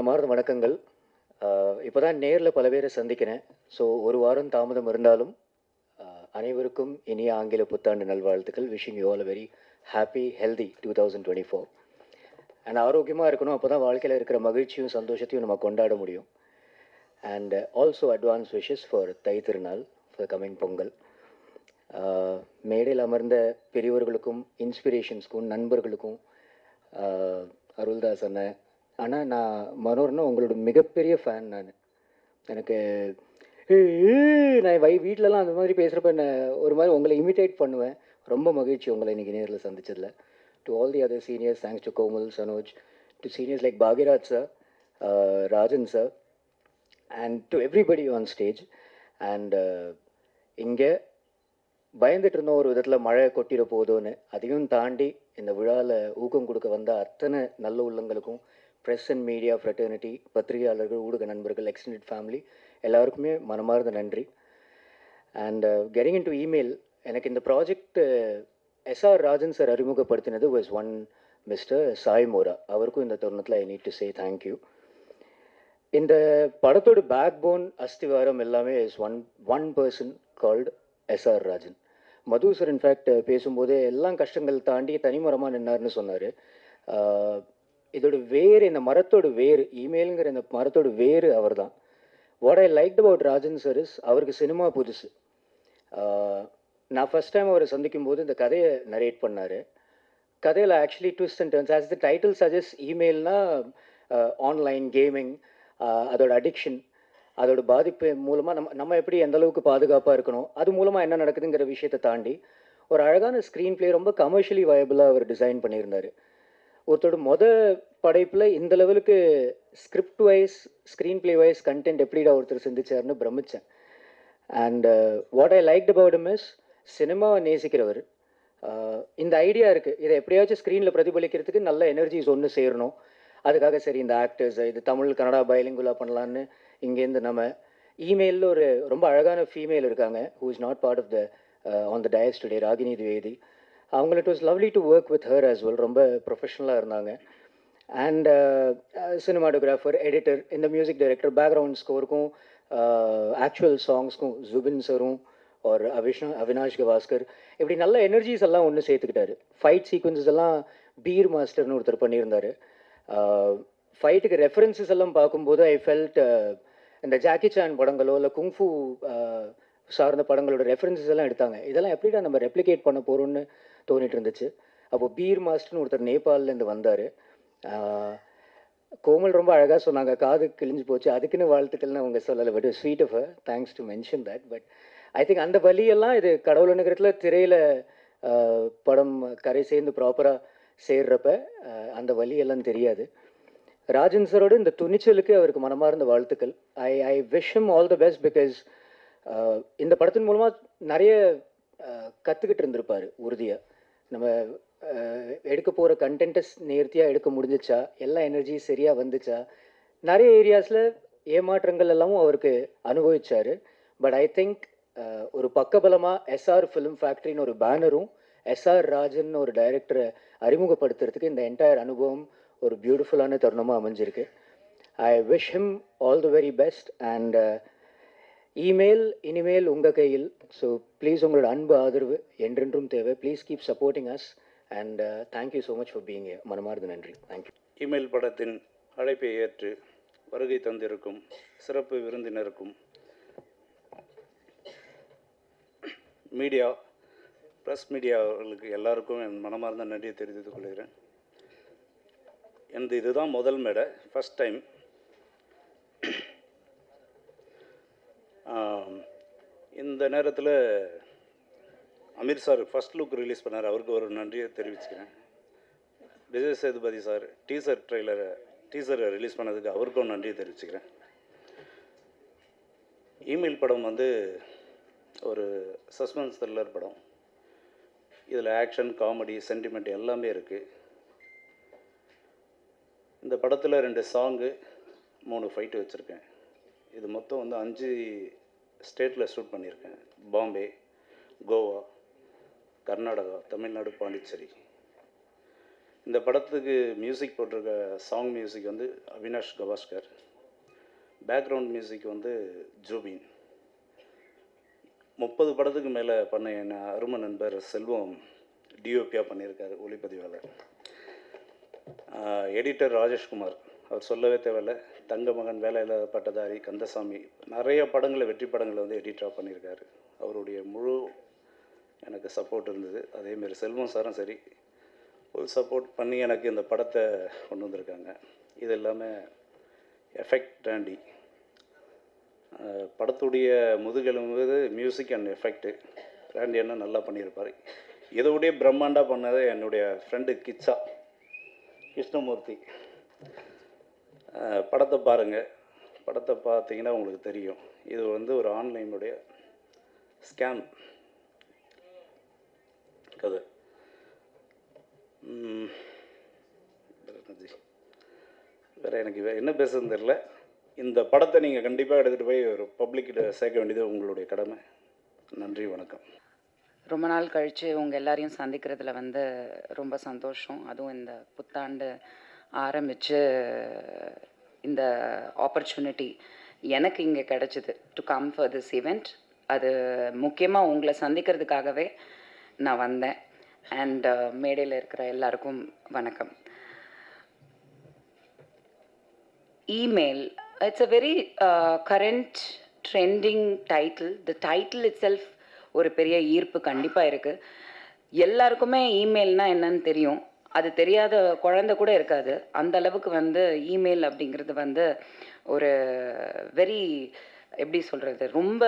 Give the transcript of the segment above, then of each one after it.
மனமார்ந்த வணக்கங்கள். இப்போ தான் நேரில் பல பேரை சந்திக்கிறேன். ஸோ ஒரு வாரம் தாமதம் இருந்தாலும் அனைவருக்கும் இனிய ஆங்கில புத்தாண்டு நல்வாழ்த்துக்கள். Wishing you all very happy healthy two thousand twenty four and ஆரோக்கியமாக இருக்கணும். அப்போ தான் வாழ்க்கையில் இருக்கிற மகிழ்ச்சியும் சந்தோஷத்தையும் நம்ம கொண்டாட முடியும். And also advance wishes for Thai Thirunal for coming Pongal. மேடையில் அமர்ந்த பெரியவர்களுக்கும் இன்ஸ்பிரேஷன்ஸ்க்கும் நண்பர்களுக்கும் அருள்தாஸ் அண்ணன் ஆனால் நான் மனோர்னா உங்களோட மிகப்பெரிய ஃபேன் நான். எனக்கு நான் வை வீட்டிலலாம் அந்த மாதிரி பேசுகிறப்ப என்ன ஒரு மாதிரி உங்களை இமிட்டேட் பண்ணுவேன். ரொம்ப மகிழ்ச்சி உங்களை இன்றைக்கி நேரில் சந்திச்சதில். To all the other seniors thanks to Komal Sanoj to seniors like Bhagyaraj sir Rajan sir and to everybody on stage and இங்கே பயந்துட்டு இருந்தோம் ஒரு விதத்தில் மழை கொட்டிட போதோன்னு அதையும் தாண்டி இந்த விழாவில் ஊக்கம் கொடுக்க வந்த அத்தனை நல்ல உள்ளங்களுக்கும் ப்ரெஸ் அண்ட் மீடியா ஃப்ரெட்டர்னிட்டி பத்திரிகையாளர்கள் ஊடக நண்பர்கள் எக்ஸ்டெண்டட் ஃபேமிலி எல்லாருக்குமே மனமார்ந்த நன்றி. And getting in to email எனக்கு இந்த project SR Rajan sir அறிமுகப்படுத்தினது was one mister Sai Mora அவருக்கும் இந்த தருணத்தில் I need to say thank you இந்த படத்தோட பேக் போன் அஸ்திவாரம் எல்லாமே is one one person called SR Rajan Madhu sir in fact பேசும்போதே எல்லாம் கஷ்டங்கள் தாண்டி தனிமரமாக நின்னார்னு சொன்னார். Uh, இதோட வேர் இந்த மரத்தோட வேறு இமெயிலுங்கிற இந்த மரத்தோட வேறு அவர் தான் what I like about Rajan sir is அவருக்கு சினிமா புதுசு. நான் ஃபஸ்ட் டைம் அவரை சந்திக்கும் போது இந்த கதையை நரேட் பண்ணார். கதையில் actually twist and turns as the title suggest இமெயில்னா online gaming அதோட அடிக்ஷன் அதோட பாதிப்பு மூலமாக நம்ம நம்ம எப்படி எந்த அளவுக்கு பாதுகாப்பாக இருக்கணும் அது மூலமாக என்ன நடக்குதுங்கிற விஷயத்தை தாண்டி ஒரு அழகான ஸ்க்ரீன் ப்ளே ரொம்ப கமர்ஷியலி வயபிளாக அவர் டிசைன் பண்ணியிருந்தார். ஒருத்தரோட மொதல் படைப்பில் இந்த லெவலுக்கு script wise screenplay wise content எப்படிடா ஒருத்தர் சிந்திச்சாருன்னு பிரமிச்சேன். And what I like about miss சினிமாவை நேசிக்கிறவர். இந்த ஐடியா இருக்குது இதை எப்படியாச்சும் ஸ்க்ரீனில் பிரதிபலிக்கிறதுக்கு நல்ல எனர்ஜிஸ் ஒன்று சேரணும். அதுக்காக சரி இந்த ஆக்டர்ஸ் இது தமிழ் கன்னடா பயலிங்குலா பண்ணலான்னு இங்கேருந்து நம்ம இமெயிலில் ஒரு ரொம்ப அழகான ஃபீமேல் இருக்காங்க who is not part of the on the dais today Ragini Dwivedi அவங்கள it was lovely to work with her as well ரொம்ப ப்ரொஃபஷனலாக இருந்தாங்க. அண்ட் சினிமாட்டோகிராஃபர் எடிட்டர் இந்த மியூசிக் டைரக்டர் பேக்ரவுண்ட் ஸ்கோருக்கும் ஆக்சுவல் சாங்ஸ்க்கும் ஜுபின் சரும் ஒரு அவிஷ்ணா அவினாஷ் கவாஸ்கர் இப்படி நல்ல எனர்ஜிஸ் எல்லாம் ஒன்று சேர்த்துக்கிட்டாரு. ஃபைட் சீக்வன்சஸ் எல்லாம் பீர் மாஸ்டர்னு ஒருத்தர் பண்ணியிருந்தார். ஃபைட்டுக்கு uh, ரெஃபரன்சஸ் எல்லாம் பார்க்கும்போது ஐ ஃபெல்ட் uh, இந்த ஜாக்கி சான் படங்களோ இல்லை குங்ஃபு uh, சார்ந்த படங்களோட ரெஃபரன்சஸ் எல்லாம் எடுத்தாங்க. இதெல்லாம் எப்படிடா நம்ம ரெப்ளிகேட் பண்ண போகிறோம்னு தோணிட்டு இருந்துச்சு அப்போ பீர் மாஸ்டர்னு ஒருத்தர் நேபாளிலேருந்து வந்தார். கோமல் ரொம்ப அழகாக சொன்னாங்க. காது கிழிஞ்சு போச்சு. அதுக்குன்னு வாழ்த்துக்கள்னு அவங்க சொல்லலை. But sweet of thanks to mention that but I think அந்த வழியெல்லாம் இது கடவுள் நகரத்தில் திரையில் படம் கரை சேர்ந்து ப்ராப்பராக சேர்றப்ப அந்த வழியெல்லாம் தெரியாது. ராஜன் சரோட இந்த துணிச்சலுக்கு அவருக்கு மனமார்ந்த வாழ்த்துக்கள். I I wish all the best because இந்த படத்தின் மூலமாக நிறைய கற்றுக்கிட்டு இருந்திருப்பார் உறுதியாக நம்ம எடுக்க போகிற கண்டென்ட்டை நேர்த்தியாக எடுக்க முடிஞ்சிச்சா? எல்லா எனர்ஜியும் சரியாக வந்துச்சா? நிறைய ஏரியாஸில் ஏமாற்றங்கள் எல்லாமும் அவருக்கு அனுபவிச்சார். பட் ஐ திங்க் ஒரு பக்கபலமாக எஸ்ஆர் ஃபிலிம் ஃபேக்ட்ரின்னு ஒரு பேனரும் எஸ்ஆர் ராஜன் ஒரு டைரக்டரை அறிமுகப்படுத்துறதுக்கு இந்த என்டையர் அனுபவம் ஒரு பியூட்டிஃபுல்லான தருணமாக அமைஞ்சிருக்கு. I wish him all the very best and email இனிமேல் உங்கள் கையில். ஸோ ப்ளீஸ் உங்களோட அன்பு ஆதரவு என்றென்றும் தேவை. Please keep supporting us and thank you so much for being மனமார்ந்த நன்றி. தேங்க்யூ இமெயில் படத்தின் அழைப்பை ஏற்று வருகை தந்திருக்கும் சிறப்பு விருந்தினருக்கும் மீடியா ப்ரெஸ் மீடியாவுகளுக்கு எல்லாருக்கும் என் மனமார்ந்த நன்றியை தெரிவித்துக் கொள்கிறேன். எனது இதுதான் முதல் மேடை ஃபஸ்ட் டைம் இந்த நேரத்தில் Aamir sir first look release பண்ணார். அவருக்கு ஒரு நன்றியை தெரிவிச்சுக்கிறேன். விஜய் சேதுபதி சார் டீசர் ட்ரெய்லரை டீசரை ரிலீஸ் பண்ணதுக்கு அவருக்கும் நன்றியை தெரிவிச்சுக்கிறேன். இமெயில் படம் வந்து ஒரு சஸ்பென்ஸ் த்ரில்லர் படம். இதில் ஆக்ஷன் காமெடி சென்டிமெண்ட் எல்லாமே இருக்குது இந்த படத்தில் ரெண்டு சாங்கு மூணு ஃபைட்டு வச்சுருக்கேன். இது மொத்தம் வந்து அஞ்சு ஸ்டேட்டில் ஷூட் பண்ணியிருக்கேன். பாம்பே கோவா கர்நாடகா தமிழ்நாடு பாண்டிச்சேரி. இந்த படத்துக்கு மியூசிக் போட்டிருக்க சாங் மியூசிக் வந்து அவினாஷ் கவாஸ்கர். பேக்ரவுண்ட் மியூசிக் வந்து ஜூபின். முப்பது படத்துக்கு மேலே பண்ண என் அருமை நண்பர் செல்வம் டிஓபியாக பண்ணியிருக்காரு ஒளிப்பதிவாளர். எடிட்டர் ராஜேஷ்குமார். அவர் சொல்லவே தேவையில்ல. தங்க மகன் வேலை இல்லாத பட்டதாரி கந்தசாமி நிறைய படங்களை வெற்றி படங்களை வந்து எடிட்டாக பண்ணியிருக்காரு. அவருடைய முழு எனக்கு சப்போர்ட் இருந்தது. அதேமாரி செல்வம் சாரும் சரி ஃபுல் சப்போர்ட் பண்ணி எனக்கு இந்த படத்தை கொண்டு வந்திருக்காங்க. இது எல்லாமே எஃபெக்ட் டாண்டி படத்துடைய முதுகெலும்பு மியூசிக் அண்ட் எஃபெக்ட்டு ராண்டி என்ன நல்லா பண்ணியிருப்பார். இதோடைய பிரம்மாண்டாக பண்ணது என்னுடைய ஃப்ரெண்டு கிச்சா கிருஷ்ணமூர்த்தி. படத்தை பாருங்கள் படத்தை பார்த்தீங்கன்னா உங்களுக்கு தெரியும். இது வந்து ஒரு ஆன்லைனுடைய ஸ்கேம் கதை. வேறு எனக்கு வே- என்ன பேசுறது தெரில இந்த படத்தை நீங்கள் கண்டிப்பாக எடுத்துகிட்டு போய் ஒரு பப்ளிக்கிட்ட சேர்க்க வேண்டியது உங்களுடைய கடமை. நன்றி வணக்கம். ரொம்ப நாள் கழித்து உங்கள் எல்லாரையும் சந்திக்கிறதுல வந்து ரொம்ப சந்தோஷம். அதுவும் இந்த புத்தாண்டு ஆரம்பித்து இந்த ஆப்பர்ச்சுனிட்டி எனக்கு இங்கே கிடச்சிது. To come for this event அது முக்கியமாக உங்களை சந்திக்கிறதுக்காகவே நான் வந்தேன். அண்ட் uh, மேடையில் இருக்கிற எல்லாருக்கும் வணக்கம். Email it's a very current trending title the title itself ஒரு பெரிய ஈர்ப்பு கண்டிப்பாக இருக்குது எல்லாருக்குமே இமெயில்னால் என்னன்னு தெரியும். அது தெரியாத குழந்தை கூட இருக்காது. அந்த அளவுக்கு வந்து இமெயில் அப்படிங்கிறது வந்து ஒரு வெரி எப்படி சொல்கிறது ரொம்ப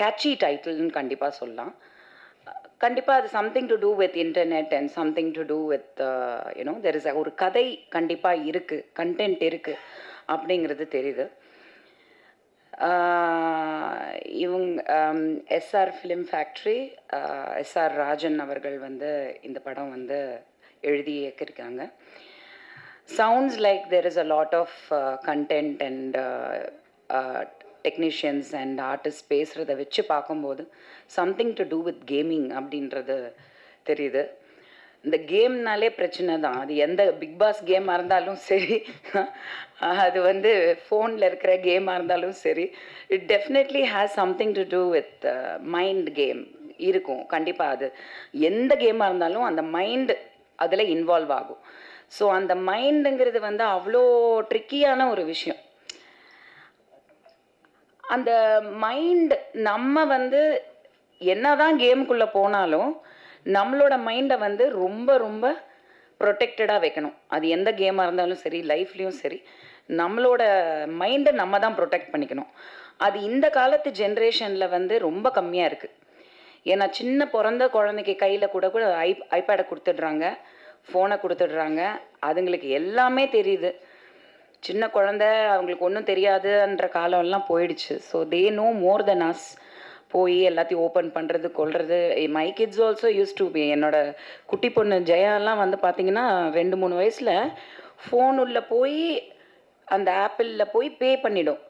கேட்சி டைட்டில்னு கண்டிப்பாக சொல்லலாம். கண்டிப்பாக அது something to do with internet and something to do with you know there is ஒரு கதை கண்டிப்பாக இருக்குது கண்டென்ட் இருக்குது அப்படிங்கிறது தெரியுது. இவங்க SR film factory SR Rajan அவர்கள் வந்து இந்த படம் வந்து எழுதி இயக்கியிருக்காங்க. Sounds like there is a lot of content and technicians and artist பேசுகிறத வச்சு பார்க்கும்போது something to do with gaming அப்படின்றது தெரியுது. இந்த கேம்னாலே பிரச்சனை தான். அது எந்த பிக் பாஸ் கேமாக இருந்தாலும் சரி. அது வந்து ஃபோனில் இருக்கிற கேமாக இருந்தாலும் சரி. It definitely has something to do with mind game இருக்கும். கண்டிப்பாக அது எந்த கேமாக இருந்தாலும் அந்த மைண்ட் அதில் இன்வால்வ் ஆகும். ஸோ அந்த மைண்டுங்கிறது வந்து அவ்வளோ ட்ரிக்கியான ஒரு விஷயம். அந்த மைண்ட் நம்ம வந்து என்னதான் கேமுக்குள்ளே போனாலும் நம்மளோட மைண்டை வந்து ரொம்ப ரொம்ப ப்ரொடெக்டடாக வைக்கணும். அது எந்த கேமாக இருந்தாலும் சரி லைஃப்லேயும் சரி நம்மளோட மைண்டை நம்ம தான் ப்ரொடெக்ட் பண்ணிக்கணும். அது இந்த காலத்து ஜென்ரேஷனில் வந்து ரொம்ப கம்மியாக இருக்குது ஏன்னா சின்ன பிறந்த குழந்தைக்கு கையில் கூட கூட ஐ ஐபேடை கொடுத்துடுறாங்க ஃபோனை கொடுத்துடுறாங்க அதுங்களுக்கு எல்லாமே தெரியுது. சின்ன குழந்த அவங்களுக்கு ஒன்றும் தெரியாதுன்ற காலம்லாம் போயிடுச்சு. So they know more than us போய் எல்லாத்தையும் ஓப்பன் பண்ணுறது கொள்வது my kids also used to be என்னோட குட்டி பொண்ணு ஜெயாலாம் வந்து பார்த்தீங்கன்னா ரெண்டு மூணு வயசில் ஃபோன் உள்ள போய் அந்த ஆப்பிளில் போய் பே பண்ணிடும்.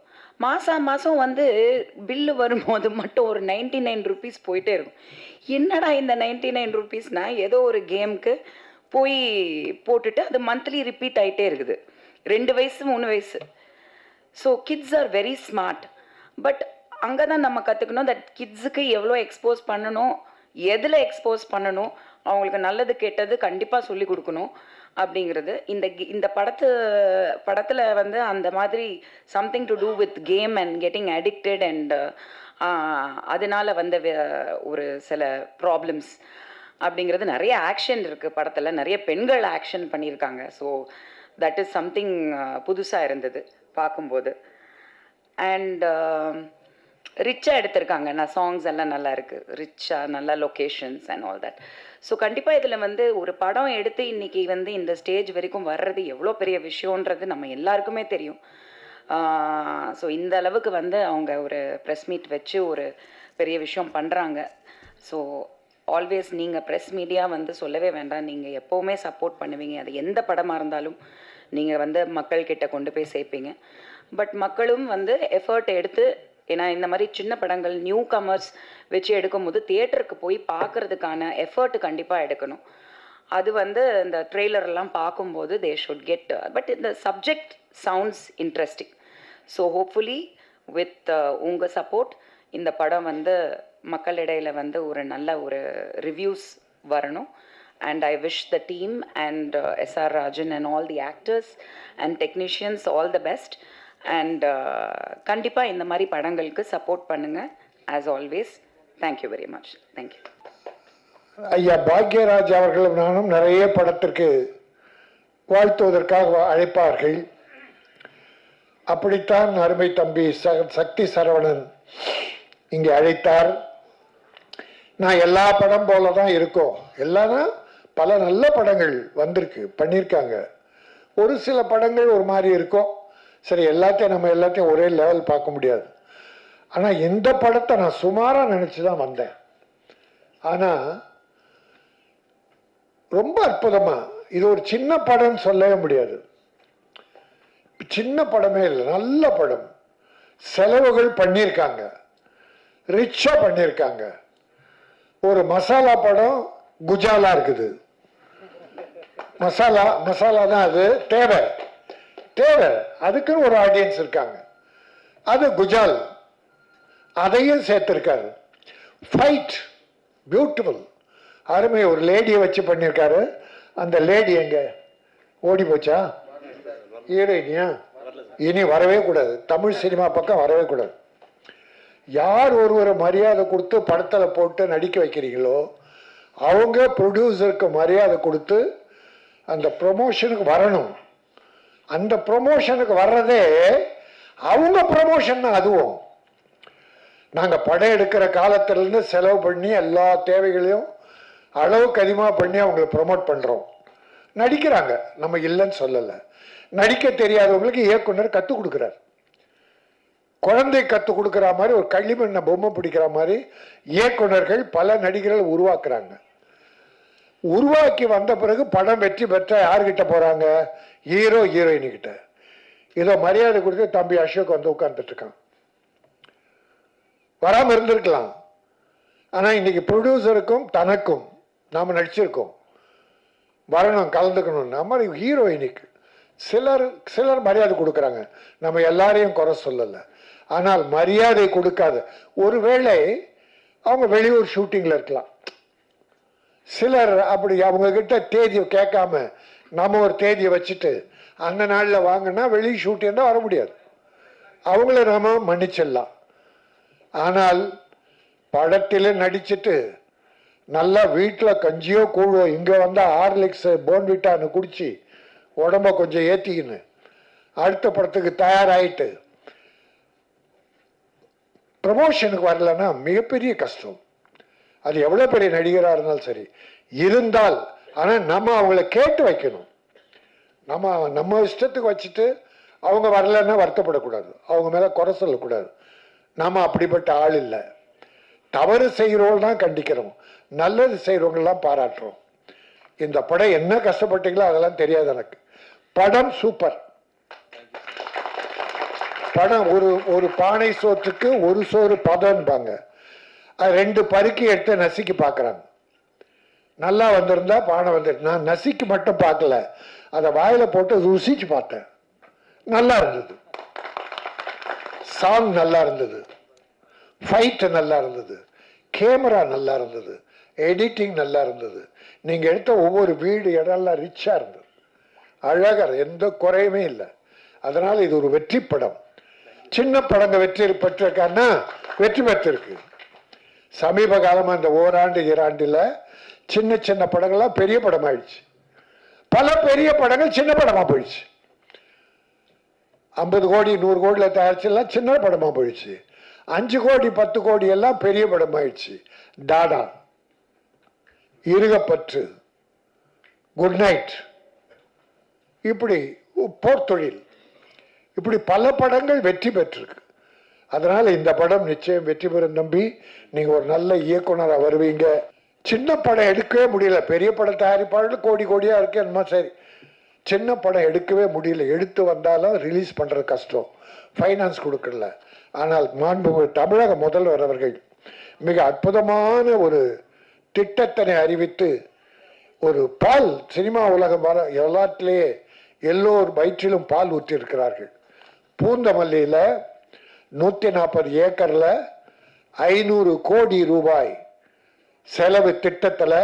மாதம் மாதம் வந்து பில்லு வரும்போது மட்டும் ஒரு நைன்டி நைன் ருபீஸ் போயிட்டே இருக்கும். என்னடா இந்த நைன்டி நைன் ருபீஸ்னால் ஏதோ ஒரு கேமுக்கு போய் போட்டுட்டு அது மந்த்லி ரிப்பீட் ஆகிட்டே இருக்குது. ரெண்டு வயசு மூணு வயசு. So kids are very smart but அங்கே தான் நம்ம கற்றுக்கணும் தட் கிட்ஸுக்கு எவ்வளோ எக்ஸ்போஸ் பண்ணணும் எதில் எக்ஸ்போஸ் பண்ணணும் அவங்களுக்கு நல்லது கெட்டது கண்டிப்பாக சொல்லி கொடுக்கணும் அப்படிங்கிறது. இந்த கி- இந்த படத்து படத்தில் வந்து அந்த மாதிரி something to do with game and getting addicted and அதனால வந்த வே- ஒரு சில ப்ராப்ளம்ஸ் அப்படிங்கிறது நிறைய ஆக்ஷன் இருக்குது படத்தில். நிறைய பெண்கள் ஆக்ஷன் பண்ணியிருக்காங்க. ஸோ தட் இஸ் சம்திங் புதுசாக இருந்தது பார்க்கும்போது. அண்ட் ரிச்சாக எடுத்திருக்காங்க. நான் சாங்ஸ் எல்லாம் நல்லா இருக்குது ரிச்சாக நல்ல locations and all that so கண்டிப்பாக இதில் வந்து ஒரு படம் எடுத்து இன்னைக்கு வந்து இந்த ஸ்டேஜ் வரைக்கும் வர்றது எவ்வளோ பெரிய விஷயன்றது நம்ம எல்லாருக்குமே தெரியும். ஸோ இந்த அளவுக்கு வந்து அவங்க ஒரு ப்ரெஸ் மீட் வச்சு ஒரு பெரிய விஷயம் பண்ணுறாங்க ஸோ ஆல்வேஸ் நீங்கள் ப்ரெஸ் மீடியா வந்து சொல்லவே வேண்டாம். நீங்கள் எப்போவுமே சப்போர்ட் பண்ணுவீங்க. அது எந்த படமாக இருந்தாலும் நீங்கள் வந்து மக்கள்கிட்ட கொண்டு போய் சேர்ப்பீங்க. பட் மக்களும் வந்து எஃபர்ட் எடுத்து ஏன்னா இந்த மாதிரி சின்ன படங்கள் நியூ கமர்ஸ் வச்சு எடுக்கும்போது தியேட்டருக்கு போய் பார்க்கறதுக்கான எஃபர்ட் கண்டிப்பாக எடுக்கணும். அது வந்து இந்த ட்ரெய்லரெல்லாம் பார்க்கும்போது தே ஷுட் கெட் பட் இந்த subject sounds interesting so hopefully with உங்கள் சப்போர்ட் இந்த படம் வந்து மக்களிடையில் வந்து ஒரு நல்ல ஒரு ரிவ்யூஸ் வரணும். And I wish the team and SR Rajan and all the actors and technicians all the best and uh, கண்டிப்பாக இந்த மாதிரி படங்களுக்கு சப்போர்ட் பண்ணுங்கள் as always thank you very much thank you ஐயா பாக்யராஜ் அவர்களும் நானும் நிறைய படத்திற்கு வாழ்த்துவதற்காக அழைப்பார்கள். அப்படித்தான் அருமை தம்பி ச- சக்தி சரவணன் இங்கே அழைத்தார். நான் எல்லா படம் போல தான் இருக்கோம். எல்லாமே பல நல்ல படங்கள் வந்திருக்கு பண்ணியிருக்காங்க. ஒரு சில படங்கள் ஒரு மாதிரி இருக்கும். சரி எல்லாத்தையும் நம்ம எல்லாத்தையும் ஒரே லெவல் பார்க்க முடியாது. ஆனால் இந்த படத்தை நான் சுமாராக நினச்சி தான் வந்தேன். ஆனால் ரொம்ப அற்புதமாக இது ஒரு சின்ன படம்னு சொல்லவே முடியாது. சின்ன படமே இல்லை நல்ல படம். செலவுகள் பண்ணியிருக்காங்க. ரிச்சாக பண்ணியிருக்காங்க. ஒரு மசாலா படம் குஜாலா இருக்குது. மசாலா மசாலா தான் அது தேவை. தேவை. அதுக்குன்னு ஒரு ஆடியன்ஸ் இருக்காங்க. அது குஜால். அதையும் சேர்த்துருக்காரு. ஃபைட் பியூட்டிஃபுல் அருமை ஒரு லேடியை வச்சு பண்ணியிருக்காரு. அந்த லேடி எங்க? ஓடி போச்சா? ஹீரோயினியா இனி வரவே கூடாது. தமிழ் சினிமா பக்கம் வரவே கூடாது. யார் ஒருவரை மரியாதை கொடுத்து படத்தில் போட்டு நடிக்க வைக்கிறீங்களோ அவங்க ப்ரொடியூசருக்கு மரியாதை கொடுத்து அந்த ப்ரொமோஷனுக்கு வரணும். அந்த ப்ரொமோஷனுக்கு வர்றதே அவங்க ப்ரொமோஷன் தான் அதுவும். நாங்கள் படம் எடுக்கிற காலத்திலேருந்து செலவு பண்ணி எல்லா தேவைகளையும் அளவுக்கு அதிகமாக பண்ணி அவங்களை ப்ரொமோட் பண்ணுறோம் நடிக்கிறாங்க. நம்ம இல்லைன்னு சொல்லலை. நடிக்க தெரியாதவங்களுக்கு இயக்குனர் கற்றுக் கொடுக்குறார். குழந்தை கற்றுக் கொடுக்குற மாதிரி ஒரு களிமண்ணை பொம்மை பிடிக்கிற மாதிரி இயக்குனர்கள் பல நடிகர்கள் உருவாக்குறாங்க. உருவாக்கி வந்த பிறகு படம் வெற்றி பெற்ற யார்கிட்ட போகிறாங்க ஹீரோ ஹீரோயினி ஏதோ இதோ மரியாதை கொடுத்து தம்பி அசோக் வந்து உட்காந்துட்ருக்கான் வராமல் இருந்திருக்கலாம். ஆனால் இன்னைக்கு ப்ரொடியூசருக்கும் தனக்கும் நாம் நடிச்சிருக்கோம். வரணும் கலந்துக்கணும். நம்ம ஹீரோயினுக்கு சிலர் சிலர் மரியாதை கொடுக்குறாங்க. நம்ம எல்லாரையும் குறை சொல்லலை. ஆனால் மரியாதை கொடுக்காத. ஒருவேளை அவங்க வெளியூர் ஷூட்டிங்கில் இருக்கலாம். சிலர் அப்படி அவங்கக்கிட்ட தேதியை கேட்காம நம்ம ஒரு தேதியை வச்சுட்டு அந்த நாளில் வாங்கினா வெளியே ஷூட்டிங் தான் வர முடியாது. அவங்கள நாம் மன்னிச்சிடலாம். ஆனால் படத்தில் நடிச்சுட்டு நல்லா வீட்டில் கஞ்சியோ கூழோ இங்கே வந்தால் ஹார்லிக்ஸு போன்விட்டான்னு குடித்து உடம்ப கொஞ்சம் ஏற்றிக்கின்னு அடுத்த படத்துக்கு தயாராகிட்டு ப்ரமோஷனுக்கு வரலன்னா மிகப்பெரிய கஷ்டம். அது எவ்வளோ பெரிய நடிகராக இருந்தாலும் சரி. இருந்தால் ஆனால் நம்ம அவங்கள கேட்டு வைக்கணும். நம்ம நம்ம இஷ்டத்துக்கு வச்சுட்டு அவங்க வரலன்னா வருத்தப்படக்கூடாது. அவங்க மேலே குறை சொல்லக்கூடாது. நாம் அப்படிப்பட்ட ஆள் இல்லை. தவறு செய்கிறவங்களாம் கண்டிக்கிறோம். நல்லது செய்கிறவங்களாம் பாராட்டுறோம். இந்த படம் என்ன கஷ்டப்பட்டீங்களோ அதெல்லாம் தெரியாது எனக்கு. படம் சூப்பர். படம் ஒரு ஒரு பானை சோற்றுக்கு ஒரு சோறு பதம்பாங்க. அது ரெண்டு பருக்கி எடுத்து நசுக்கி பார்க்குறாங்க நல்லா வந்திருந்தா பானை வந்துட்டு நான் நசுக்கி மட்டும் பார்க்கல. அதை வாயில போட்டு ருசிச்சு பார்த்தேன். நல்லா இருந்தது. சாங் நல்லா இருந்தது. ஃபைட்டு நல்லா இருந்தது. கேமரா நல்லா இருந்தது. எடிட்டிங் நல்லா இருந்தது. நீங்கள் எடுத்த ஒவ்வொரு வீடு இடம்லாம் ரிச்சாக இருந்தது. அழகர் எந்த குறையுமே இல்லை. அதனால் இது ஒரு வெற்றி படம். சின்ன படங்க வெற்றி பெற்றிருக்கான்னா வெற்றி பெற்றிருக்கு. சமீப காலமாக இந்த ஓராண்டு ஈராண்டில் சின்ன சின்ன படங்கள்லாம் பெரிய படம் ஆயிடுச்சு பல பெரிய படங்கள் சின்ன படமாக போயிடுச்சு. ஐம்பது கோடி நூறு கோடியில் தயாரிச்செல்லாம் சின்ன படமாக போயிடுச்சு. அஞ்சு கோடி பத்து கோடி எல்லாம் பெரிய படமாயிடுச்சு. டாடா. இருகப்பற்று. குட் நைட் இப்படி போர்த்தொழில். இப்படி பல படங்கள் வெற்றி பெற்றிருக்கு. அதனால் இந்த படம் நிச்சயம் வெற்றி பெறும் நம்பி நீங்கள் ஒரு நல்ல இயக்குனராக வருவீங்க. சின்ன படம் எடுக்கவே முடியல. பெரிய படம் தயாரிப்பாளர்கள் கோடி கோடியாக இருக்கு என்னமோ சரி. சின்ன படம் எடுக்கவே முடியல. எடுத்து வந்தாலும் ரிலீஸ் பண்ணுறது கஷ்டம். ஃபைனான்ஸ் கொடுக்கல. ஆனால் மாண்புமிகு தமிழக முதல்வர் அவர்கள் மிக அற்புதமான ஒரு திட்டத்தினை அறிவித்து ஒரு பால் சினிமா உலகம் வர எல்லாத்திலேயே எல்லோர் வயிற்றிலும் பால் ஊற்றிருக்கிறார்கள் பூந்தமல்லியில் நூற்றி நாற்பது ஏக்கரில் ஐநூறு கோடி ரூபாய் செலவு திட்டத்தில்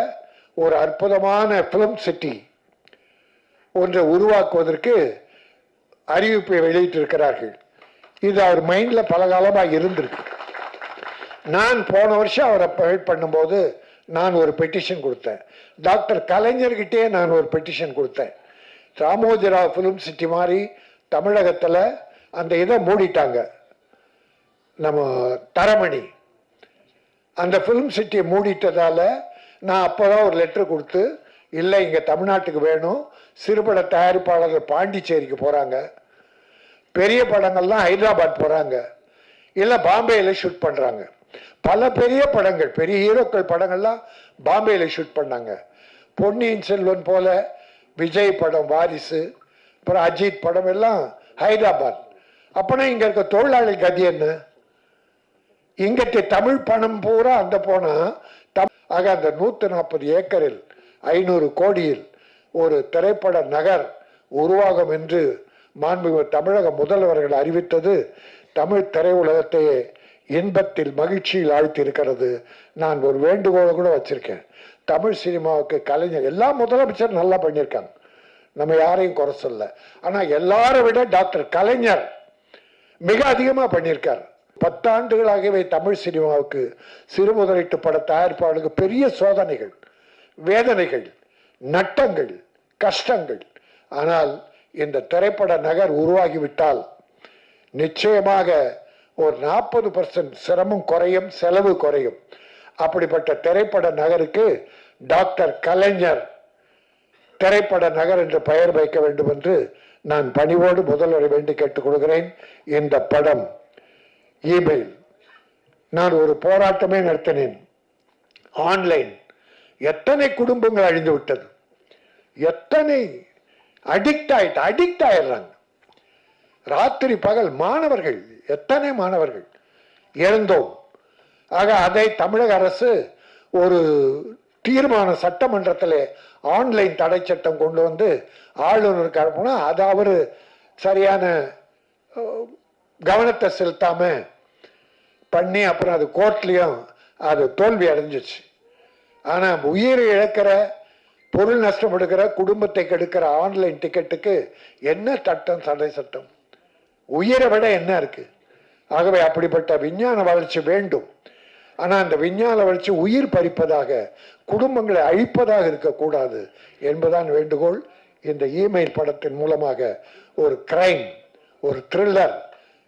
ஒரு அற்புதமான ஃபிலிம் சிட்டி ஒன்றை உருவாக்குவதற்கு அறிவிப்பை வெளியிட்டிருக்கிறார்கள். இது அவர் மைண்டில் பல காலமாக இருந்திருக்கு. நான் போன வருஷம் அவரை வெயிட் பண்ணும்போது நான் ஒரு பெட்டிஷன் கொடுத்தேன். டாக்டர் கலைஞர்கிட்டே நான் ஒரு பெட்டிஷன் கொடுத்தேன். ராமோஜிராவ் ஃபிலிம் சிட்டி மாதிரி தமிழகத்தில் அந்த இதை மூடிட்டாங்க. நம்ம தரமணி. அந்த ஃபிலிம் சிட்டியை மூடிட்டதால் நான் அப்போ தான் ஒரு லெட்ரு கொடுத்து இல்லை இங்கே தமிழ்நாட்டுக்கு வேணும். சிறுபட தயாரிப்பாளர்கள் பாண்டிச்சேரிக்கு போகிறாங்க பெரிய படங்கள்லாம் ஹைதராபாத் போகிறாங்க இல்லை பாம்பேயில் ஷூட் பண்ணுறாங்க பல பெரிய படங்கள் பெரிய ஹீரோக்கள் படங்கள்லாம் பாம்பேயில் ஷூட் பண்ணாங்க. பொன்னியின் செல்வன் போல விஜய் படம் வாரிசு அப்புறம் அஜித் படம் எல்லாம் ஹைதராபாத். அப்போனா இங்கே இருக்க தொழிலாளி கதி என்ன? இங்கே தமிழ் பணம் பூரா அந்த போனா தம்- ஆக அந்த நூத்தி நாற்பது ஏக்கரில் ஐநூறு கோடியில் ஒரு திரைப்பட நகர் உருவாகும் என்று மாண்புமிகு தமிழக முதல்வர்கள் அறிவித்தது. தமிழ் திரையுலகத்தையே இன்பத்தில் மகிழ்ச்சியில் ஆழ்த்தியிருக்கிறது. நான் ஒரு வேண்டுகோளை கூட வச்சிருக்கேன். தமிழ் சினிமாவுக்கு கலைஞர் எல்லா முதலமைச்சரும் நல்லா பண்ணியிருக்காங்க. நம்ம யாரையும் குறை சொல்ல. ஆனால் எல்லாரை விட டாக்டர் கலைஞர் மிக அதிகமாக பண்ணியிருக்கார். பத்தாண்டுகளாகவே தமிழ் சினிமாவுக்கு சிறு முதலீட்டு பட தயாரிப்பாளருக்கு பெரிய சோதனைகள் வேதனைகள் நட்டங்கள் கஷ்டங்கள். ஆனால் இந்த திரைப்பட நகர் உருவாகிவிட்டால் நிச்சயமாக ஒரு நாற்பது பர்சன்ட் சிரமம் குறையும் செலவு குறையும். அப்படிப்பட்ட திரைப்பட நகருக்கு டாக்டர் கலைஞர் திரைப்பட நகர் என்று பெயர் வைக்க வேண்டும் என்று நான் பணிவோடு முதல்வரை வேண்டி கேட்டுக்கொள்கிறேன். இந்த படம் இமெயில். நான் ஒரு போராட்டமே நடத்தினேன். ஆன்லைன். எத்தனை குடும்பங்கள் அழிந்து விட்டது. எத்தனை அடிக்ட் ஆயிட்டு அடிக்ட் ஆயிடுறாங்க. ராத்திரி பகல் மாணவர்கள் எத்தனை மாணவர்கள் இறந்தோம் ஆக அதை தமிழக அரசு ஒரு தீர்மான சட்டமன்றத்தில் ஆன்லைன் தடை சட்டம் கொண்டு வந்து ஆளுநருக்கு அனுப்புனா அது அவர் சரியான கவனத்தை செலுத்தாம பண்ணி அப்புறம் அது கோர்ட்லேயும் அது தோல்வி அடைஞ்சிச்சு. ஆனால் உயிரை இழக்கிற பொருள் நஷ்டம் எடுக்கிற குடும்பத்தை கெடுக்கிற ஆன்லைன் டிக்கெட்டுக்கு என்ன சட்டம் சடை சட்டம்? உயிரை விட என்ன இருக்கு? ஆகவே அப்படிப்பட்ட விஞ்ஞான வளர்ச்சி வேண்டும். ஆனால் அந்த விஞ்ஞான வளர்ச்சி உயிர் பறிப்பதாக குடும்பங்களை அழிப்பதாக இருக்கக்கூடாது என்பதான் வேண்டுகோள். இந்த இமெயில் படத்தின் மூலமாக ஒரு கிரைம் ஒரு த்ரில்லர்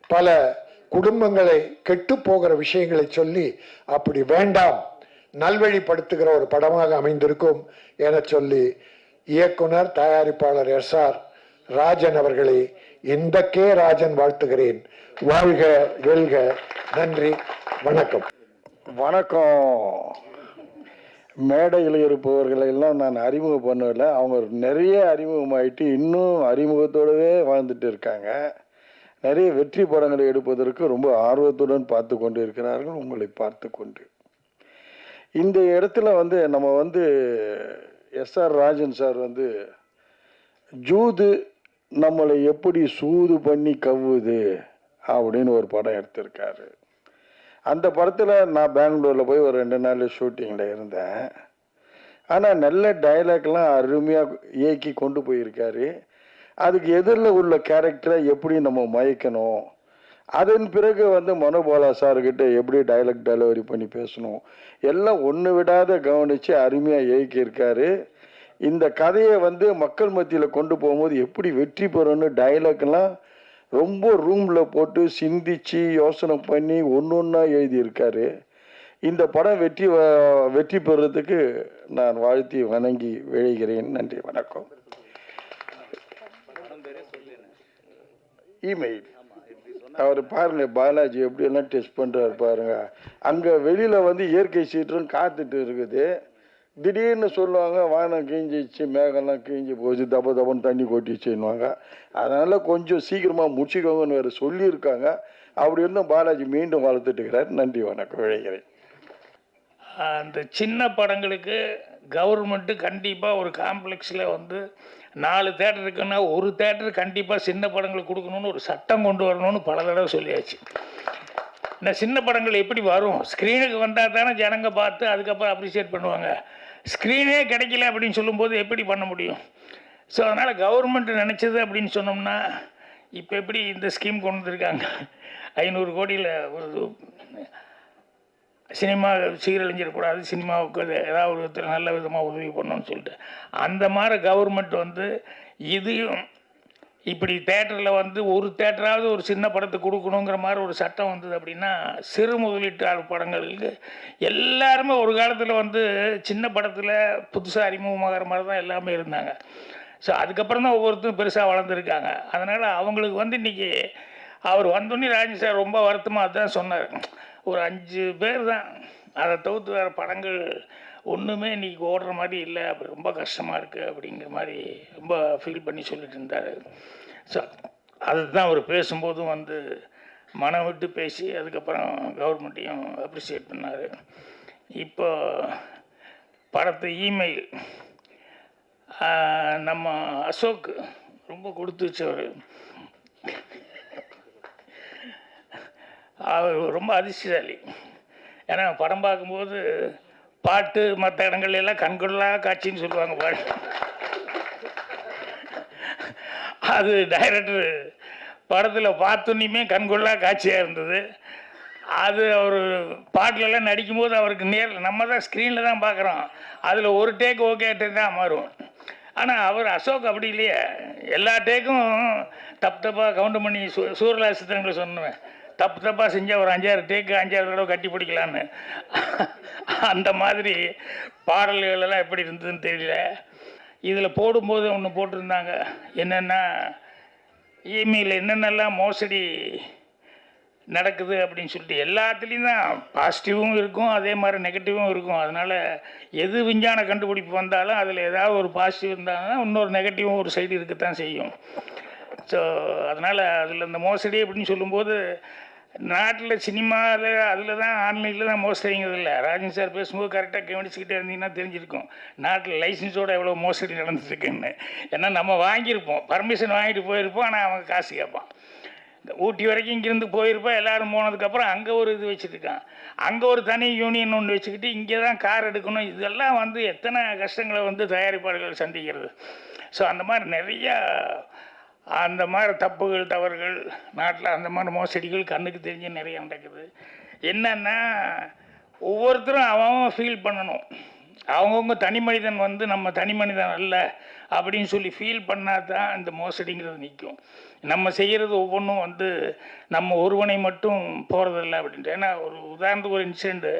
பல குடும்பங்களை கெட்டு போகிற விஷயங்களை சொல்லி அப்படி வேண்டாம் நல்வழிப்படுத்துகிற ஒரு படமாக அமைந்திருக்கும் என சொல்லி இயக்குனர் தயாரிப்பாளர் எஸ் ஆர் ராஜன் அவர்களை இந்த கே ராஜன் வாழ்த்துகிறேன். வாழ்க வெல்க நன்றி வணக்கம். வணக்கம். மேடையில் இருப்பவர்களை எல்லாம் நான் அறிமுகம் பண்ணல அவங்க நிறைய அறிமுகமாயிட்டு இன்னும் அறிமுகத்தோடவே வாழ்ந்துட்டு இருக்காங்க. நிறைய வெற்றி படங்களை எடுப்பதற்கு ரொம்ப ஆர்வத்துடன் பார்த்து கொண்டு இருக்கிறார்கள் உங்களை பார்த்து கொண்டு. இந்த இடத்துல வந்து நம்ம வந்து எஸ்ஆர் ராஜன் சார் வந்து ஜூது நம்மளை எப்படி சூது பண்ணி கவ்வுது? அப்படின்னு ஒரு படம் எடுத்திருக்காரு. அந்த படத்தில் நான் பெங்களூரில் போய் ஒரு ரெண்டு நாள் ஷூட்டிங்கில் இருந்தேன். ஆனால் நல்ல டைலாக்லாம் அருமையாக இயக்கி கொண்டு போயிருக்காரு. அதுக்கு எதிரில் உள்ள கேரக்டரை எப்படி நம்ம மயக்கணும்? அதன் பிறகு வந்து மனோபாலா சார்கிட்ட எப்படி டைலக் டெலிவரி பண்ணி பேசணும்? எல்லாம் ஒன்று விடாத கவனித்து அருமையாக இயக்கியிருக்காரு. இந்த கதையை வந்து மக்கள் மத்தியில் கொண்டு போகும்போது எப்படி வெற்றி பெறணும்னு டைலாக்லாம் ரொம்ப ரூமில் போட்டு சிந்திச்சு யோசனை பண்ணி ஒன்று ஒன்றா எழுதியிருக்காரு. இந்த படம் வெற்றி வ- வெற்றி பெறுறதுக்கு நான் வாழ்த்தி வணங்கி விழைகிறேன் நன்றி வணக்கம். இமெயில் அவர் பாருங்க பாலாஜி எப்படியெல்லாம் டெஸ்ட் பண்ணுறார் பாருங்க. அங்கே வெளியில் வந்து இயற்கை சீற்றம் காத்துட்டு இருக்குது. திடீர்னு சொல்லுவாங்க வானம் கிழிஞ்சிச்சு மேகம்லாம் கிழிஞ்சி போச்சு தப தபன்னு தண்ணி கொட்டிச்சுன்னுவாங்க அதனால் கொஞ்சம் சீக்கிரமாக முடிச்சுக்கோங்கன்னு வேறு சொல்லியிருக்காங்க. அப்படி இருந்தும் பாலாஜி மீண்டும் வளர்த்துட்டு இருக்கிறார் நன்றி வணக்கம் விழைகிறேன் அந்த சின்ன படங்களுக்கு கவர்மெண்ட்டு கண்டிப்பாக ஒரு காம்ப்ளெக்ஸில் வந்து நாலு தேட்டர் இருக்குன்னா ஒரு தேட்டர் கண்டிப்பாக சின்ன படங்களுக்கு கொடுக்கணும்னு ஒரு சட்டம் கொண்டு வரணும்னு பல தடவை சொல்லியாச்சு. இந்த சின்ன படங்கள் எப்படி வரும்? ஸ்க்ரீனுக்கு வந்தால் தானே ஜனங்க பார்த்து அதுக்கப்புறம் அப்ரிஷியேட் பண்ணுவாங்க. ஸ்க்ரீனே கிடைக்கல அப்படின்னு சொல்லும்போது எப்படி பண்ண முடியும்? ஸோ அதனால் கவர்மெண்ட் நினச்சது அப்படின்னு சொன்னோம்னா இப்போ எப்படி இந்த ஸ்கீம் கொண்டு வந்திருக்காங்க? ஐநூறு கோடியில் ஒரு சினிமா சீரழிஞ்சிடக்கூடாது சினிமாவுக்கு அது ஏதாவது ஒரு விதத்தில் நல்ல விதமாக உதவி பண்ணணும்னு சொல்லிட்டு. அந்த மாதிரி கவர்மெண்ட் வந்து இதையும் இப்படி தேட்டரில் வந்து ஒரு தேட்டராவது ஒரு சின்ன படத்தை கொடுக்கணுங்கிற மாதிரி ஒரு சட்டம் வந்தது அப்படின்னா சிறு முதலீட்டாளர் படங்களுக்கு எல்லாருமே ஒரு காலத்தில் வந்து சின்ன படத்தில் புதுசாக அறிமுகமாகிற மாதிரி தான் எல்லாமே இருந்தாங்க. ஸோ அதுக்கப்புறம் தான் ஒவ்வொருத்தரும் பெருசாக வளர்ந்துருக்காங்க. அதனால் அவங்களுக்கு வந்து இன்றைக்கி அவர் வந்தோடனே ராஜி சார் ரொம்ப வருத்தமாக தான் சொன்னார். ஒரு அஞ்சு பேர் தான். அதை தவிர்த்து வேறு படங்கள் ஒன்றுமே இன்றைக்கி ஓடுற மாதிரி இல்லை. அப்படி ரொம்ப கஷ்டமாக இருக்குது அப்படிங்கிற மாதிரி ரொம்ப ஃபீல் பண்ணி சொல்லிட்டு இருந்தார். ஸோ அதுதான் அவர் பேசும்போதும் வந்து மனம் விட்டு பேசி அதுக்கப்புறம் கவர்மெண்ட்டையும் அப்ரிசியேட் பண்ணார். இப்போ படத்து இமெயில் நம்ம அசோக் ரொம்ப கொடுத்து வச்சவர். அவர் ரொம்ப அதிர்ஷ்டசாலி ஏன்னா படம் பார்க்கும்போது பாட்டு மற்ற இடங்கள்ல எல்லாம் கண்கொள்ளா காட்சின்னு சொல்லுவாங்க பாட்டு அது டைரக்டர் படத்தில் பார்த்துன்னுமே கண்கொள்ளா காட்சியாக இருந்தது. அது அவர் பாட்டிலெல்லாம் நடிக்கும்போது அவருக்கு நேரில் நம்ம தான் ஸ்க்ரீனில் தான் பார்க்குறோம். அதில் ஒரு டேக் ஓகே தான் மாறும். ஆனால் அவர் அசோக் அப்படி இல்லையே. எல்லா டேக்கும் தப்பு தப்பாக கவுண்ட் பண்ணி சூ சூரலாசித்திரங்களை சொன்னேன் தப்பு தப்பாக செஞ்சால் ஒரு அஞ்சாறு டேக்கு அஞ்சாறு தடவை கட்டி பிடிக்கலான்னு. அந்த மாதிரி பாடல்களெல்லாம் எப்படி இருந்ததுன்னு தெரியல. இதில் போடும்போது ஒன்று போட்டிருந்தாங்க. என்னென்னா இமெயில் என்னென்னலாம் மோசடி நடக்குது அப்படின்னு சொல்லிட்டு எல்லாத்துலேயும் தான் பாசிட்டிவும் இருக்கும் அதே மாதிரி நெகட்டிவும் இருக்கும். அதனால் எது விஞ்ஞான கண்டுபிடிப்பு வந்தாலும் அதில் ஏதாவது ஒரு பாசிட்டிவ் இருந்தாங்கன்னா இன்னொரு நெகட்டிவும் ஒரு சைடு இருக்கத்தான் செய்யும். ஸோ அதனால் அதில் இந்த மோசடி அப்படின்னு சொல்லும்போது நாட்டில் சினிமாவில் அதில் தான் ஆன்லைனில் தான் மோசடிங்கிறது இல்லை. ராஜன் சார் பேசும்போது கரெக்டாக கவனிச்சுக்கிட்டே இருந்தீங்கன்னா தெரிஞ்சிருக்கும். நாட்டில் லைசன்ஸோட எவ்வளோ மோசடி நடந்துட்டுருக்குன்னு ஏன்னா நம்ம வாங்கியிருப்போம். பர்மிஷன் வாங்கிட்டு போயிருப்போம். ஆனால் அவங்க காசு கேட்பான். இந்த ஊட்டி வரைக்கும் இங்கேருந்து போயிருப்போம் எல்லோரும் போனதுக்கப்புறம் அங்கே ஒரு இது வச்சுருக்கான். அங்கே ஒரு தனி யூனியன் ஒன்று வச்சுக்கிட்டு இங்கே தான் கார் எடுக்கணும். இதெல்லாம் வந்து எத்தனை கஷ்டங்களை வந்து தயாரிப்பாளர்கள் சந்திக்கிறது. ஸோ அந்த மாதிரி நிறையா அந்த மாதிரி தப்புகள் தவறுகள் நாட்டில் அந்த மாதிரி மோசடிகள் கண்ணுக்கு தெரிஞ்சு நிறைய நடக்குது. என்னன்னா ஒவ்வொருத்தரும் அவன் ஃபீல் பண்ணணும். அவங்கவுங்க தனி மனிதன் வந்து நம்ம தனி மனிதன் அல்ல அப்படின்னு சொல்லி ஃபீல் பண்ணால் தான் இந்த மோசடிங்கிறது நிற்கும். நம்ம செய்கிறது ஒவ்வொன்றும் வந்து நம்ம ஒருவனை மட்டும் போகிறதில்ல அப்படின்ட்டு. ஏன்னா ஒரு உதாரணத்துக்கு ஒரு இன்சிடெண்ட்டு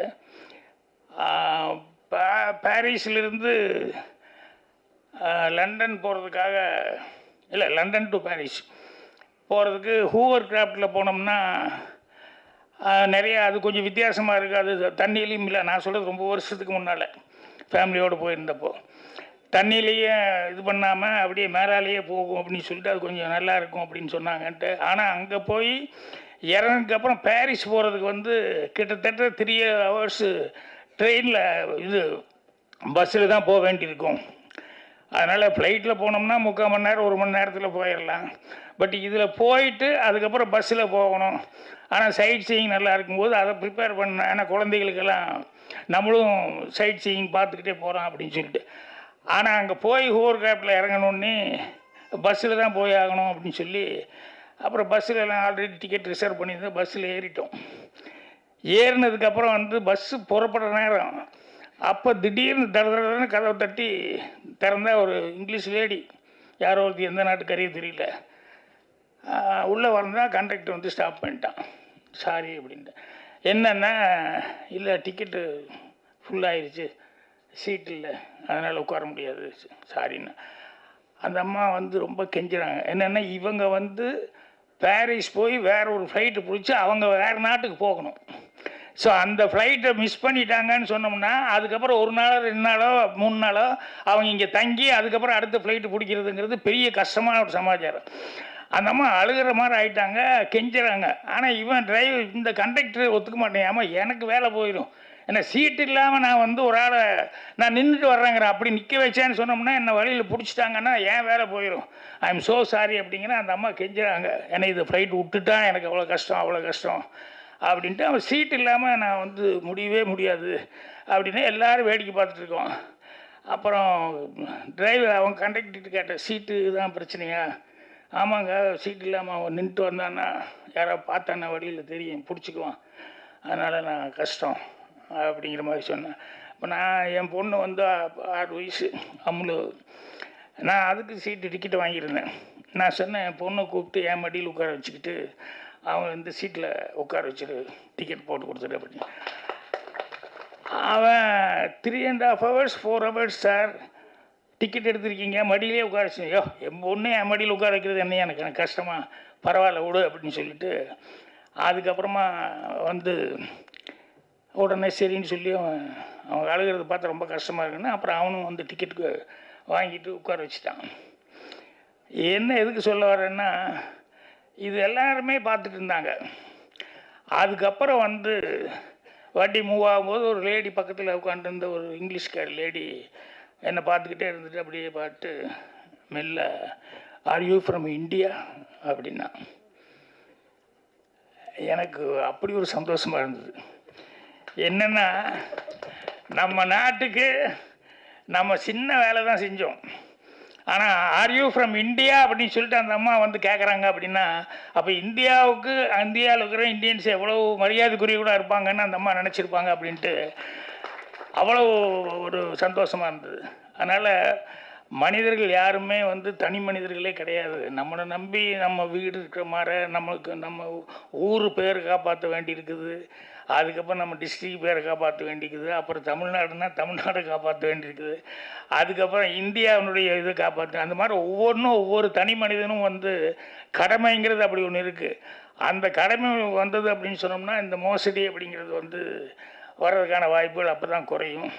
பாரிஸிலிருந்து லண்டன் போகிறதுக்காக இல்லை லண்டன் டு பாரிஸ் போகிறதுக்கு ஹூவர் கிராஃப்டில் போனோம்னா நிறையா அது கொஞ்சம் வித்தியாசமாக இருக்குது. அது தண்ணியிலையும் இல்லை. நான் சொல்கிறது ரொம்ப வருஷத்துக்கு முன்னால் ஃபேமிலியோடு போயிருந்தப்போ. தண்ணியிலேயே இது பண்ணாமல் அப்படியே மேலாலேயே போகும் அப்படின்னு சொல்லிட்டு அது கொஞ்சம் நல்லா இருக்கும் அப்படின்னு சொன்னாங்கன்ட்டு. ஆனால் அங்கே போய் இறங்குக்கப்புறம் பாரிஸ் போகிறதுக்கு வந்து கிட்டத்தட்ட த்ரீ ஹவர்ஸு ட்ரெயினில் இது பஸ்ஸில் தான் போக வேண்டியிருக்கும். அதனால் ஃப்ளைட்டில் போனோம்னா முக்கால் மணி நேரம் ஒரு மணி நேரத்தில் போயிடலாம். பட் இதில் போயிட்டு அதுக்கப்புறம் பஸ்ஸில் போகணும். ஆனால் சைட் சீயிங் நல்லா இருக்கும்போது அதை ப்ரிப்பேர் பண்ண ஏன்னா குழந்தைகளுக்கெல்லாம் நம்மளும் சைட் சீயிங் பார்த்துக்கிட்டே போகிறோம் அப்படின்னு சொல்லிட்டு. ஆனால் அங்கே போய் ஹோர் கேப்பில் இறங்கணுன்னே பஸ்ஸில் தான் போய் ஆகணும் அப்படின்னு சொல்லி அப்புறம் பஸ்ஸில் எல்லாம் ஆல்ரெடி டிக்கெட் ரிசர்வ் பண்ணியிருந்தேன். பஸ்ஸில் ஏறிட்டோம். ஏறினதுக்கப்புறம் வந்து பஸ்ஸு புறப்படுற நேரம் அப்போ திடீர்னு தட தடன்னு கதவை தட்டி திறந்தா ஒரு இங்கிலீஷ் லேடி யாரோ ஒருத்தி எந்த நாட்டுக்காரியோ தெரியல. உள்ளே வந்தால் கண்டக்டர் வந்து ஸ்டாப் பண்ணிட்டான். சாரி அப்படின்ட்டு என்னென்னா இல்லை டிக்கெட்டு ஃபுல்லாகிருச்சு சீட் இல்லை. அதனால் உட்கார முடியாது. சாரின்னு அந்த அம்மா வந்து ரொம்ப கெஞ்சுறாங்க. என்னென்னா இவங்க வந்து பாரிஸ் போய் வேறு ஒரு ஃப்ளைட்டு பிடிச்சி அவங்க வேறு நாட்டுக்கு போகணும். ஸோ அந்த ஃப்ளைட்டை மிஸ் பண்ணிட்டாங்கன்னு சொன்னோம்னா அதுக்கப்புறம் ஒரு நாளோ ரெண்டு நாளோ மூணு நாளோ அவங்க இங்கே தங்கி அதுக்கப்புறம் அடுத்த ஃப்ளைட்டு பிடிக்கிறதுங்கிறது பெரிய கஷ்டமான ஒரு சமாச்சாரம். அந்த அம்மா அழுகிற மாதிரி ஆயிட்டாங்க கெஞ்சுறாங்க. ஆனால் இவன் டிரைவர் இந்த கண்டக்டர் ஒத்துக்க மாட்டேன். ஆமாம் எனக்கு வேலை போயிடும். ஏன்னா சீட்டு இல்லாமல் நான் வந்து ஒரு ஆளை நான் நின்றுட்டு வர்றேங்கிறேன் அப்படி நிற்க வச்சேன்னு சொன்னோம்னா என்னை வழியில் பிடிச்சிட்டாங்கன்னா ஏன் வேலை போயிடும்? ஐ எம் ஸோ சாரி அப்படிங்கிற அந்த அம்மா கெஞ்சுறாங்க. ஏன்னா இது ஃப்ளைட் விட்டுட்டா எனக்கு அவ்வளோ கஷ்டம் அவ்வளோ கஷ்டம். அப்படின்ட்டு அவன் சீட் இல்லாமல் நான் வந்து முடியவே முடியாது அப்படின்னு எல்லாரும் வேடிக்கை பார்த்துட்ருக்கோம் அப்புறம் டிரைவர் அவன் கண்டக்டர் கேட்ட சீட்டு தான் பிரச்சனையா? ஆமாங்க சீட் இல்லாமல் அவன் நின்றுட்டு வந்தான்னா யாராவது பார்த்தானா வழியில் தெரியும் பிடிச்சிக்குவான். அதனால் நான் கஷ்டம் அப்படிங்கிற மாதிரி சொன்னேன். இப்போ நான் என் பொண்ணு வந்து ஆறு வயசு அம்முலு நான் அதுக்கு சீட்டு டிக்கெட்டு வாங்கியிருந்தேன். நான் சொன்னேன் என் பொண்ணை கூப்பிட்டு என் மடியில் உட்கார வச்சுக்கிட்டு அவன் இந்த சீட்டில் உட்கார வச்சுரு டிக்கெட் போட்டு கொடுத்துரு அப்படின்னு அவன் three and half hours four hours sir ticket எடுத்திருக்கீங்க மடியிலே உட்கார வச்சு ஐயோ என் பொண்ணு என் மடியில் உட்கார வைக்கிறது என்ன எனக்கு எனக்கு கஷ்டமாக பரவாயில்ல விடு அப்படின்னு சொல்லிட்டு அதுக்கப்புறமா வந்து உடனே சரின்னு சொல்லி அவன் அவன் அழுகிறத பார்த்து ரொம்ப கஷ்டமாக இருக்குன்னு அப்புறம் அவனும் வந்து டிக்கெட்டுக்கு வாங்கிட்டு உட்கார வச்சுட்டான். என்ன எதுக்கு சொல்ல வரேன்னா இது எல்லாருமே பார்த்துட்டு இருந்தாங்க. அதுக்கப்புறம் வந்து வண்டி மூவ் ஆகும்போது ஒரு லேடி பக்கத்தில் உட்காந்துருந்த ஒரு இங்கிலீஷ்கார் லேடி என்னை பார்த்துக்கிட்டே இருந்துட்டு அப்படியே பார்த்து மெல்ல ஆர் யூ ஃப்ரம் இந்தியா அப்படின்னா. எனக்கு அப்படி ஒரு சந்தோஷமாக இருந்தது. என்னென்னா நம்ம நாட்டுக்கு நம்ம சின்ன வேலை தான் செஞ்சோம். ஆனால் ஆர் யூ ஃப்ரம் இந்தியா அப்படின்னு சொல்லிட்டு அந்த அம்மா வந்து கேட்குறாங்க அப்படின்னா அப்போ இந்தியாவுக்கு இந்தியாவில் இருக்கிற இந்தியன்ஸ் எவ்வளோ மரியாதைக்குரிய கூட இருப்பாங்கன்னு அந்த அம்மா நினச்சிருப்பாங்க அப்படின்ட்டு அவ்வளோ ஒரு சந்தோஷமாக இருந்தது. அதனால் மனிதர்கள் யாருமே வந்து தனி மனிதர்களே கிடையாது. நம்மளை நம்பி நம்ம வீடு இருக்கிற மாதிரி நம்மளுக்கு நம்ம ஊர் பேர் காப்பாற்ற வேண்டியிருக்குது. அதுக்கப்புறம் நம்ம டிஸ்ட்ரிக்ட் பேரை காப்பாற்ற வேண்டியிருக்குது. அப்புறம் தமிழ்நாடுனா தமிழ்நாடை காப்பாற்ற வேண்டியிருக்குது. அதுக்கப்புறம் இந்தியாவினுடைய இதை காப்பாற்ற அந்த மாதிரி ஒவ்வொன்றும் ஒவ்வொரு தனி மனிதனும் வந்து கடமைங்கிறது அப்படி ஒன்று இருக்குது அந்த கடமை வந்தது அப்படின்னு சொன்னோம்னா இந்த மோசடி அப்படிங்கிறது வந்து வர்றதுக்கான வாய்ப்புகள் அப்போ தான் குறையும்.